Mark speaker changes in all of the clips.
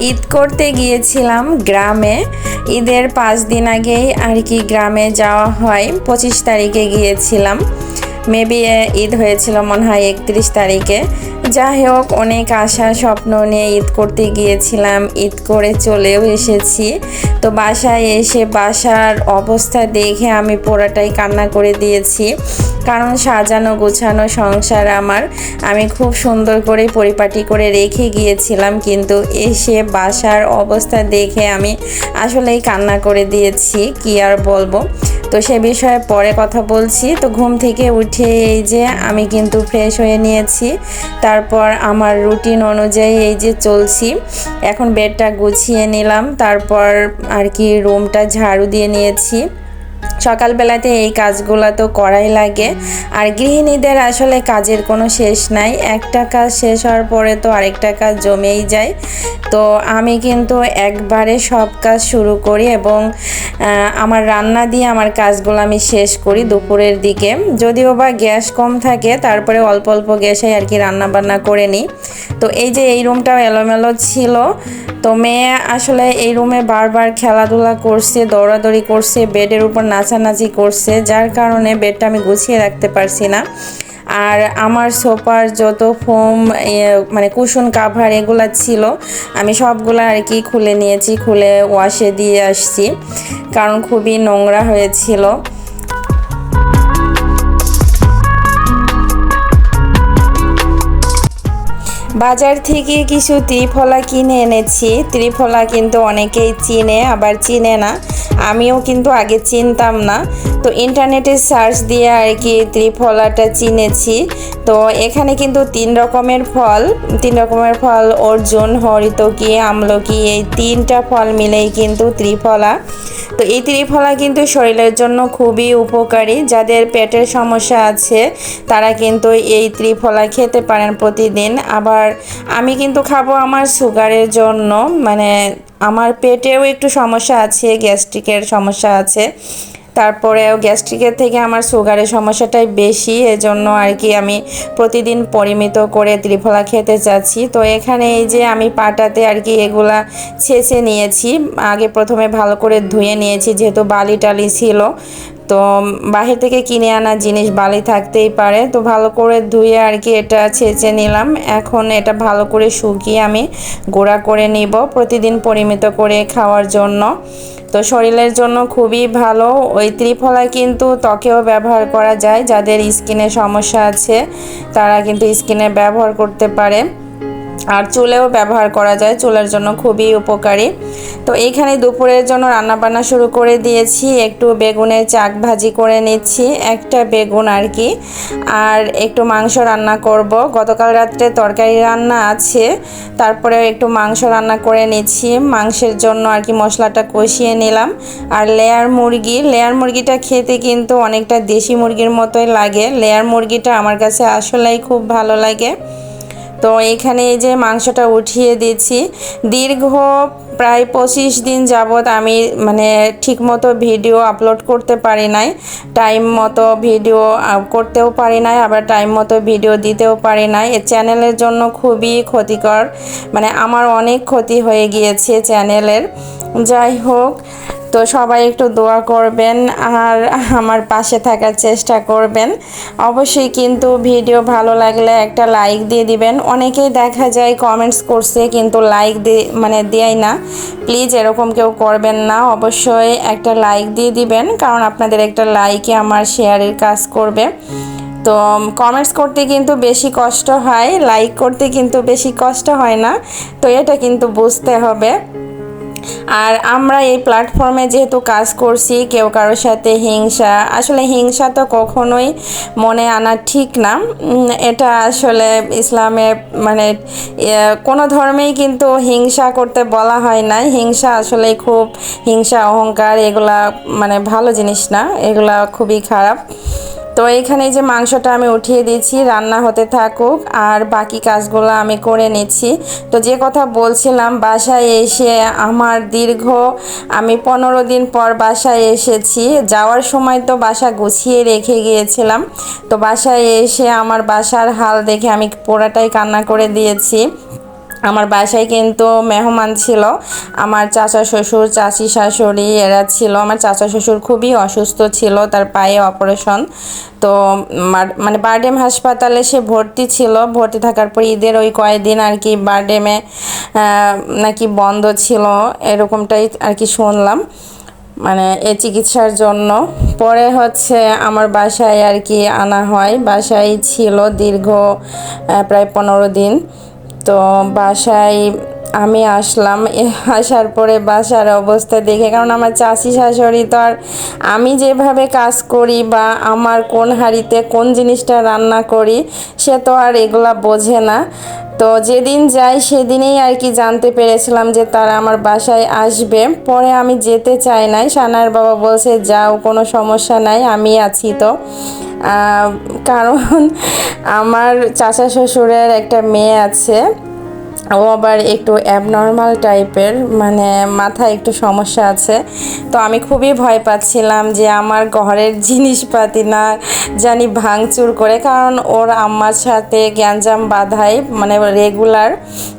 Speaker 1: ঈদ করতে গিয়েছিলাম গ্রামে। ঈদের পাঁচ দিন আগেই আর কি গ্রামে যাওয়া হয়। পঁচিশ তারিখে গিয়েছিলাম। মেবি ঈদ হয়েছিল মনে হয় একত্রিশ তারিখে। যাই হোক, অনেক আশা স্বপ্ন নিয়ে ঈদ করতে গিয়েছিলাম, ঈদ করে চলেও এসেছি। তো বাসায় এসে বাসার অবস্থা দেখে আমি পুরাটাই কান্না করে দিয়েছি। কারণ সাজানো গোছানো সংসার আমার। আমি খুব সুন্দর করে পরিপাটি করে রেখে গিয়েছিলাম, কিন্তু এসে বাসার অবস্থা দেখে আমি আসলেই কান্না করে দিয়েছি, কি আর বলব। তো সে বিষয়ে পরে কথা বলছি। তো ঘুম থেকে উঠে এই যে আমি কিন্তু ফ্রেশ হয়ে নিয়েছি। তারপর আমার রুটিন অনুযায়ী এই যে চলছি, এখন বেডটা গুছিয়ে নিলাম, তারপর আর কি রুমটা ঝাড়ু দিয়ে নিয়েছি। সকালবেলাতে এই কাজগুলো তো করাই লাগে। আর গৃহিণীদের আসলে কাজের কোনো শেষ নাই। একটা কাজ শেষ হওয়ার পরে তো আরেকটা কাজ জমেই যায়। তো আমি কিন্তু একবারে সব কাজ শুরু করি এবং আমার রান্না দিয়ে আমার কাজগুলো আমি শেষ করি দুপুরের দিকে। যদিও বা গ্যাস কম থাকে, তারপরে অল্প অল্প গ্যাসে আর কি রান্না বান্না করে নিই। তো এই যে এই রুমটাও এলোমেলো ছিল। তো মেয়ে আসলে এই রুমে বারবার খেলাধুলা করছে, দৌড়াদৌড়ি করছে, বেডের উপর নাচানাচি করছে, যার কারণে বেডটা আমি গুছিয়ে রাখতে পারছি না। আর আমার সোফার যত ফোম মানে কুশন কাভার এগুলা ছিল, আমি সবগুলো আর কি খুলে নিয়েছি, খুলে ওয়াশে দিয়ে আসছি। কারণ খুবই নোংরা হয়েছিল। বাজার থেকে কিছু ত্রিফলা কিনে এনেছি। ত্রিফলা কিন্তু অনেকেই চিনে, আবার চিনে না। আমিও কিন্তু আগে চিনতাম না। তো ইন্টারনেটে সার্চ দিয়ে আর কি ত্রিফলাটা চিনেছি। তো এখানে কিন্তু তিন রকমের ফল, তিন রকমের ফল, অর্জুন, হরিতকি, আমলকি, এই তিনটা ফল মিলেই কিন্তু ত্রিফলা। তো এই ত্রিফলা কিন্তু শরীরের জন্য খুবই উপকারী। যাদের পেটের সমস্যা আছে, তারা কিন্তু এই ত্রিফলা খেতে পারেন প্রতিদিন। আবার আমি কিন্তু খাব আমার সুগারের জন্য। মানে আমার পেটেও একটু সমস্যা আছে, গ্যাস্ট্রিকের সমস্যা আছে। তারপরেও গ্যাস্ট্রিকের থেকে আমার সুগারের সমস্যাটাই বেশি, এজন্য আর কি আমি প্রতিদিন পরিমিত করে ত্রিফলা খেতে চাচ্ছি তো এখানে এই যে আমি পাটাতে আর কি এগুলা ছেঁচে নিয়েছি, আগে প্রথমে ভালো করে ধুয়ে নিয়েছি, যেহেতু বালি টালি ছিল। তো বাহির থেকে কিনে আনা জিনিস বালি থাকতেই পারে। তো ভালো করে ধুয়ে আর কি এটা ছেঁচে নিলাম। এখন এটা ভালো করে শুকিয়ে আমি গুঁড়া করে নিব প্রতিদিন পরিমিত করে খাওয়ার জন্য। তো শরীরের জন্য খুবই ভালো। ওই ত্রিফলা কিন্তু ত্বকেও ব্যবহার করা যায়। যাদের স্কিনে সমস্যা আছে, তারা কিন্তু স্কিনে ব্যবহার করতে পারে। আর চুলেও ব্যবহার করা যায়, চুলের জন্য খুবই উপকারী। তো এইখানে দুপুরের জন্য রান্নাবান্না শুরু করে দিয়েছি, একটু বেগুনের চাক ভাজি করে নিচ্ছি, একটা বেগুন আর কি। আর একটু মাংস রান্না করব। গতকাল রাত্রে তরকারি রান্না আছে তারপরে একটু মাংস রান্না করে নিচ্ছি। মাংসের জন্য আর কি মশলাটা কষিয়ে নিলাম। আর লেয়ার মুরগি, লেয়ার মুরগিটা খেতে কিন্তু অনেকটা দেশি মুরগির মতোই লাগে। লেয়ার মুরগিটা আমার কাছে আসলেই খুব ভালো লাগে। তো এখানে এই যে মাংসটা উঠিয়ে দিচ্ছি দীর্ঘ প্রায় পঁচিশ দিন যাবৎ আমি মানে ঠিকমতো ভিডিও আপলোড করতে পারি নাই টাইম মতো ভিডিও করতেও পারি নাই, আবার টাইম মতো ভিডিও দিতেও পারি নাই। এ চ্যানেলের জন্য খুবই ক্ষতিকর মানে আমার অনেক ক্ষতি হয়ে গিয়েছে চ্যানেলের যাই হোক তো সবাই একটু দোয়া করবেন আর আমার পাশে থাকার চেষ্টা করবেন। অবশ্যই কিন্তু ভিডিও ভালো লাগলে একটা লাইক দিয়ে দিবেন। অনেকেই দেখা যায় কমেন্টস করছে কিন্তু লাইক দিয়ে মানে দেয় না। প্লিজ এরকম কেউ করবেন না। অবশ্যই একটা লাইক দিয়ে দিবেন কারণ আপনাদের একটা লাইকে আমার শেয়ারের কাজ করবে। তো কমেন্টস করতে কিন্তু বেশি কষ্ট হয় লাইক করতে কিন্তু বেশি কষ্ট হয় না। তো এটা কিন্তু বুঝতে হবে। আর আমরা এই প্ল্যাটফর্মে যেহেতু কাজ করছি, কেউ কারোর সাথে হিংসা, আসলে হিংসা তো কখনোই মনে আনা ঠিক না। এটা আসলে ইসলামে মানে কোনো ধর্মেই কিন্তু হিংসা করতে বলা হয় না। হিংসা আসলে খুব, হিংসা, অহংকার, এগুলা মানে ভালো জিনিস না। এগুলা খুবই খারাপ। তো এখানে যে মাংসটা আমি উঠিয়ে দিয়েছি, রান্না হতে থাকুক, আর বাকি কাজগুলো আমি করে নিচ্ছি। তো যে কথা বলছিলাম, বাসায় এসে আমার দীর্ঘ, আমি পনেরো দিন পর বাসায় এসেছি। যাওয়ার সময় তো বাসা গুছিয়ে রেখে গিয়েছিলাম। তো বাসায় এসে আমার বাসার হাল দেখে আমি পোড়াটাই কান্না করে দিয়েছি। আমার বাসায় কিন্তু মেহমান ছিল। আমার চাচা শ্বশুর, চাচি শাশুড়ি এরা ছিল। আমার চাচা শ্বশুর খুবই অসুস্থ ছিল, তার পায়ে অপারেশন। তো মানে বারডেম হাসপাতালে সে ভর্তি ছিল। ভর্তি থাকার পর ঈদের ওই কয়েকদিন আর কি বারডেমে নাকি বন্ধ ছিল, এরকমটাই আর কি শুনলাম। মানে এই চিকিৎসার জন্য। পরে হচ্ছে আমার বাসায় আর কি আনা হয়। বাসায় ছিল দীর্ঘ প্রায় পনেরো দিন। তো বাসায় আমি আসলাম। আসার পরে বাসার অবস্থা দেখে, কারণ আমার চাষি শাশুড়ি তো আর আমি যেভাবে কাজ করি বা আমার কোন হাড়িতে কোন জিনিসটা রান্না করি, সে তো আর এগুলা বোঝে না। তো যেদিন যাই সেদিনেই আর কি জানতে পেরেছিলাম যে তারা আমার বাসায় আসবে। পরে আমি যেতে চাই নাই। সানার বাবা বলছে, যাও, কোনো সমস্যা নাই, আমি আছি তো। কারণ আমার চাচা শ্বশুরের একটা মেয়ে আছে। ও আবার একটু অ্যাবনর্মাল টাইপের মানে মাথায় একটু সমস্যা আছে। তো আমি খুবই ভয় পাচ্ছিলাম যে আমার ঘরের জিনিসপাতি না জানি ভাঙচুর করে, কারণ ওর আম্মার সাথে গ্যাঞ্জাম বাঁধায় মানে রেগুলার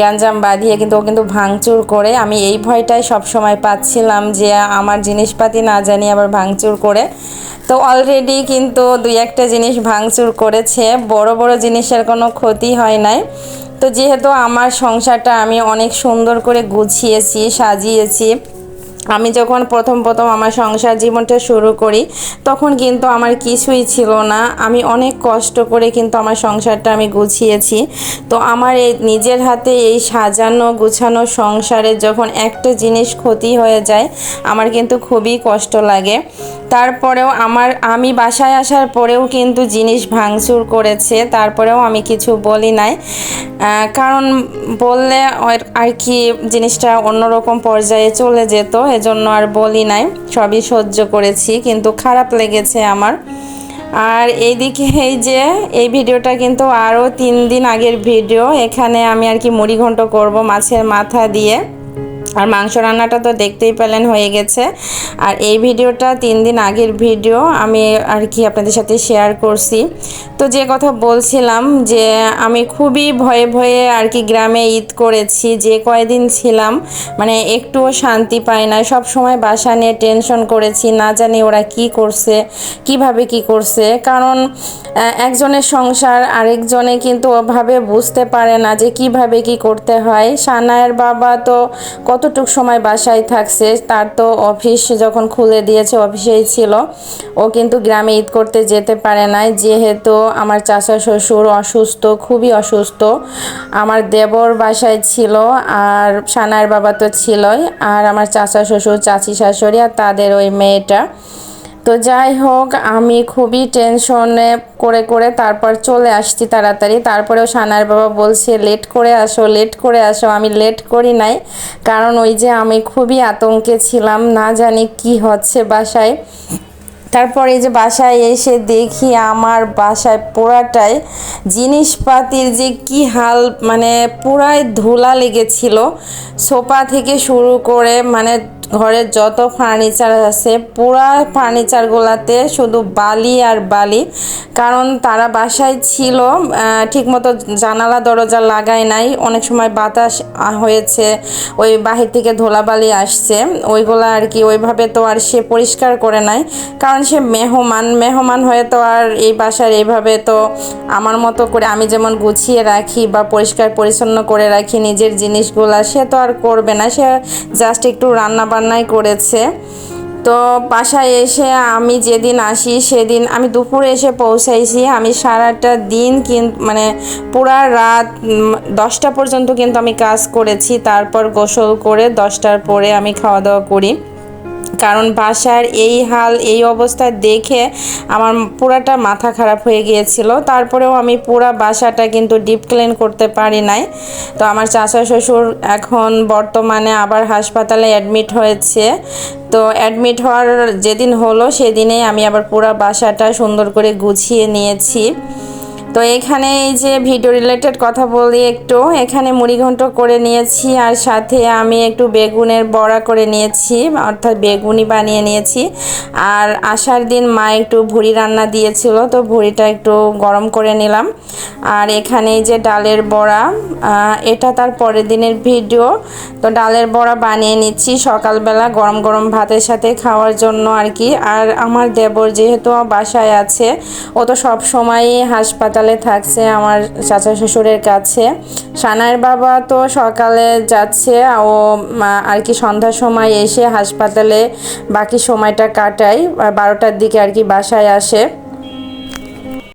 Speaker 1: গ্যাঞ্জাম বাঁধিয়ে কিন্তু ও কিন্তু ভাঙচুর করে। আমি এই ভয়টাই সবসময় পাচ্ছিলাম যে আমার জিনিসপাতি না জানি আবার ভাঙচুর করে। তো অলরেডি কিন্তু দুই একটা জিনিস ভাঙচুর করেছে, বড় বড় জিনিসের কোনো ক্ষতি হয় নাই। তো যেহেতু আমার সংসারটা আমি অনেক সুন্দর করে গুছিয়েছি, সাজিয়েছি, আমি যখন প্রথম প্রথম আমার সংসার জীবনটা শুরু করি, তখন কিন্তু আমার কিছুই ছিল না। আমি অনেক কষ্ট করে কিন্তু আমার সংসারটা আমি গুছিয়েছি। তো আমার এই নিজের হাতে এই সাজানো, গুছানো সংসারে যখন একটা জিনিস ক্ষতি হয়ে যায়, আমার কিন্তু খুবই কষ্ট লাগে। তারপরেও আমার, আমি বাসায় আসার পরেও কিন্তু জিনিস ভাঙচুর করেছে, তারপরেও আমি কিছু বলি নাই। কারণ বললে আর- কি জিনিসটা অন্যরকম পর্যায়ে চলে যেত, এজন্য আর বলি নাই, সবই সহ্য করেছি, কিন্তু খারাপ লেগেছে আমার। আর এইদিকে এই যে, এই ভিডিওটা কিন্তু আরও তিন দিন আগের ভিডিও, এখানে আমি আর কি মুড়ি ঘন্ট করব মাছের মাথা দিয়ে। আর মাংস রান্নাটা তো দেখতেই পেলেন হয়ে গেছে। আর এই ভিডিওটা তিন দিন আগের ভিডিও, আমি আর কি আপনাদের সাথে শেয়ার করছি। তো যে কথা বলছিলাম যে আমি খুবই ভয়ে ভয়ে আর কি গ্রামে ঈদ করেছি, যে কয়দিন ছিলাম মানে একটুও শান্তি পাই না সব সময় বাসা নিয়ে টেনশন করেছি, না জানি ওরা কি করছে, কীভাবে কি করছে। কারণ একজনের সংসার আরেকজনে কিন্তু ওভাবে বুঝতে পারে না যে কীভাবে কি করতে হয়। সানায়ের বাবা তো কতটুক সময় বাসায় থাকছে, তার তো অফিস যখন খুলে দিয়েছে, অফিসেই ছিল। ও কিন্তু গ্রামে ঈদ করতে যেতে পারে নাই, যেহেতু আমার চাচা শ্বশুর অসুস্থ, খুবই অসুস্থ। আমার দেবর বাসায় ছিল আর সানায়ের বাবা তো ছিলই আর আমার চাচা শ্বশুর, চাচি শাশুড়ি আর তাদের ওই মেয়েটা। তো যাই হোক, আমি খুবই টেনশনে করে করে তারপর চলে আসছি তাড়াতাড়ি। তারপরেও সানার বাবা বলছে, লেট করে আসো, লেট করে আসো। আমি লেট করি নাই, কারণ ওই যে আমি খুবই আতঙ্কে ছিলাম, না জানি কি হচ্ছে বাসায়। তারপরে যে বাসায় এসে দেখি আমার বাসায় পোড়াটায় জিনিসপাতির যে কি হাল মানে পুরাই ধুলা লেগেছিল। সোফা থেকে শুরু করে মানে ঘরের যত ফার্নিচার আছে, পুরা ফার্নিচারগুলোতে শুধু বালি আর বালি। কারণ তারা বাসায় ছিল ঠিকমতো জানালা, দরজা লাগায় নাই। অনেক সময় বাতাস হয়েছে, ওই বাহির থেকে ধুলাবালি আসছে। ওইগুলা আর কি, ওইভাবে তো আর সে পরিষ্কার করে নাই। কারণ সে মেহমান মেহমান হয়ে তো আর এই বাসার এইভাবে তো আমার মতো করে আমি যেমন গুছিয়ে রাখি বা পরিষ্কার পরিচ্ছন্ন করে রাখি নিজের জিনিসগুলা, সে তো আর করবে না। সে জাস্ট একটু রান্না বান্নাই করেছে। তো বাসায় এসে আমি যেদিন আসি সেদিন আমি দুপুরে এসে পৌঁছাইছি। আমি সারাটা দিন কিন্তু মানে পুরা রাত দশটা পর্যন্ত কিন্তু আমি কাজ করেছি। তারপর গোসল করে দশটার পরে আমি খাওয়া দাওয়া করি। কারণ বাসার এই হাল, এই অবস্থা দেখে আমার পুরাটা মাথা খারাপ হয়ে গিয়েছিল। তারপরেও আমি পুরা বাসাটা কিন্তু ডিপ ক্লিন করতে পারি নাই। তো আমার চাচা শ্বশুর এখন বর্তমানে আবার হাসপাতালে অ্যাডমিট হয়েছে। তো অ্যাডমিট হওয়ার যেদিন হলো, সেদিনেই আমি আবার পুরা বাসাটা সুন্দর করে গুছিয়ে নিয়েছি। তো এখানে এই যে ভিডিও রিলেটেড কথা বলি একটু, এখানে মুড়িঘণ্ট করে নিয়েছি আর সাথে আমি একটু বেগুনের বড়া করে নিয়েছি, অর্থাৎ বেগুনি বানিয়ে নিয়েছি। আর আসার দিন মা একটু ভুড়ি রান্না দিয়েছিল, তো ভুড়িটা একটু গরম করে নিলাম। আর এখানে যে ডালের বড়া এটা তার পরের দিনের ভিডিও তো ডালের বড়া বানিয়ে নিচ্ছি সকালবেলা গরম গরম ভাতের সাথে খাওয়ার জন্য আর কি। আর আমার দেবর যেহেতু বাসায় আছে, ও তো সব সময়ই হাসপাতাল সকালে থাকছে আমার চাচা শ্বশুরের কাছে। সানায়ের বাবা তো সকালে যাচ্ছে, ও আর কি সন্ধ্যার সময় এসে হাসপাতালে বাকি সময়টা কাটায়, বারোটার দিকে আর কি বাসায় আসে।